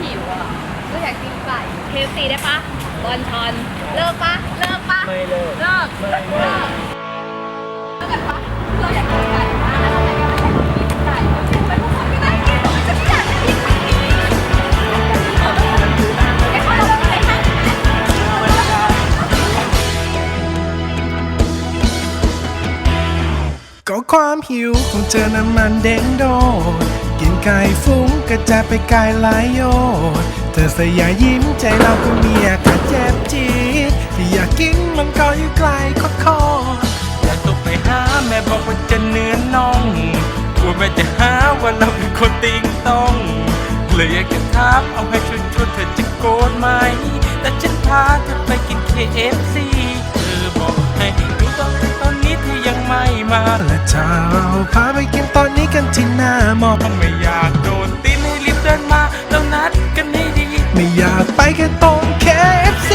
หิวอะก็อยากกินไก่เคฟซีได้ปะบอลชอน เลิกปะเลิกปะไม่เลิก เลิกไม่เลิกไม่เลิกกันปะเราอยากกินไก่มากแล้วทำไมยังไม่ให้กินไก่เพราะฉันเป็นผู้คนไม่ได้กินหรอกฉันไม่อยากจะกินไก่ไอ้คนเราไม่ได้ทำก็ความหิวของเจอน้ำมันเด้งโดดกิน ไก่ฟุ้งกระจายไปไกลหลายโยชน์เธอสยายยิ้มใจเราก็มีอาการเจ็บจี๊ดที่อยากกินมันก็อยู่ไกลโคตรอยากต้องไปหาแม่บอกว่าจะเนื้อน่องกลัวแม่จะหาว่าเราเป็นคนติงต้องเลยอยากจะถามเอาให้ช่วยช่วยเธอจะโกรธไหม แต่ฉันพาเธอไปกิน KFC เธอบอกให้ดูตอนตอนนี้เธอยังไม่มาและถ้าเราพาไปกินตอนนี้ กันที่หน้ามองไม่อยากโดนตีนให้รีบเดินมาแล้วนัดกันให้ดี ไม่อยากไปแค่ตรง KFC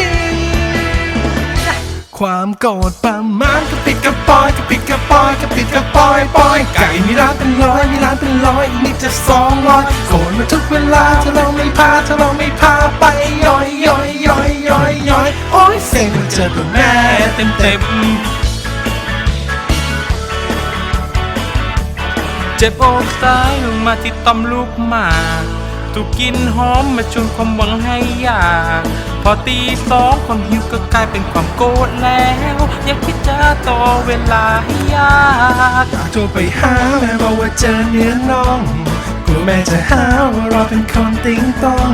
ความโกรธประมาณกระปิดกระปอยกระปิดกระปอยกระปิดกระปอยปอยไก่มีร้านเป็นร้อยมีร้านเป็นร้อยอีกนิดจะสองร้อยโกรธมาทุกเวลาถ้าเราไม่พาถ้าเราไม่พาไปย่อยย่อยย่อยย่อยย่อยโอ้ยเซ็งเจอตัวแม่เต็มเต็ม เจ็บอกซ้ายลงมาที่ตอมลูกหมากถูกกินหอมมาชวนความหวังให้อยากพอตีสองความหิวก็กลายเป็นความโกรธแล้ว อยากที่จะต่อเวลาให้ยากอยากโทรไปหาแม่บอกว่าเจอเนื้อน้องกลัวแม่จะหาว่าเราเป็นคนติ้งต้อง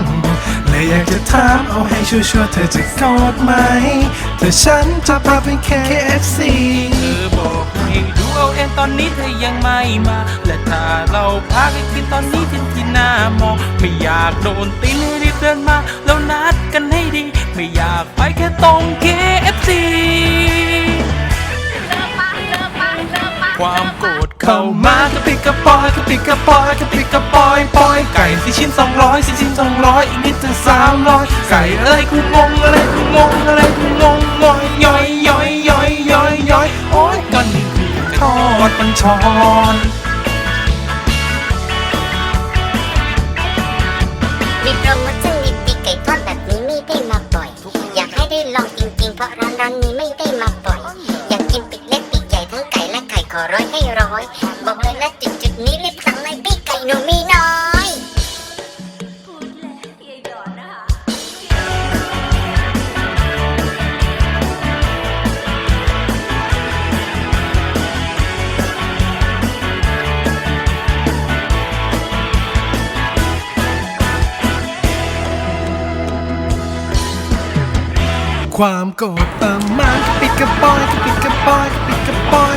เลยอยากจะถามเอาให้ชัวร์ๆเธอจะโกรธไหมถ้าฉันจะพาไป KFC เธอบอกให้ดู เองตอนนี้เธอยังไม่มา และถ้าเราพากันกินตอนนี้ที่ที่หน้ามอง ไม่อยากโดนตีนให้รีบเดินมา แล้วนัดกันให้ดี ไม่อยากไปแค่ตรง KFC เลิกปะเลิกปะเลิกปะความโกรธเข้ามากระปิดกระปอยกระปิดกระปอยกระปิดกระปอยปอยไก่สี่ชิ้นสองร้อยสี่ชิ้นสองร้อยอีกนิดจะสามร้อยไก่อะไรกูงงอะไรกูงงอะไรกูงงงอยย่อยย่อย ปันชอนมีโปรโมชั่นดีๆไก่ทอดแบบนี้ไม่ได้มาบ่อย อยากให้ได้ลองจริงๆ เพราะร้านร้านนี้ไม่ได้มาบ่อย อยากกินปีกเล็กปีกใหญ่ทั้งไก่และไข่ขอร้อยให้ร้อย ความโกรธประมาณกระปิดกระปอยกระปิดกระปอยกระปิดกระปอย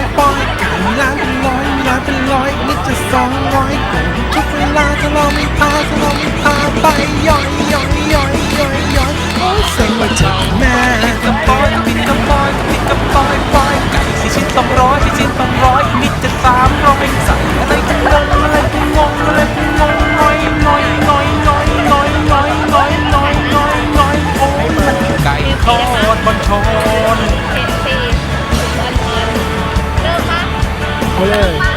보 내.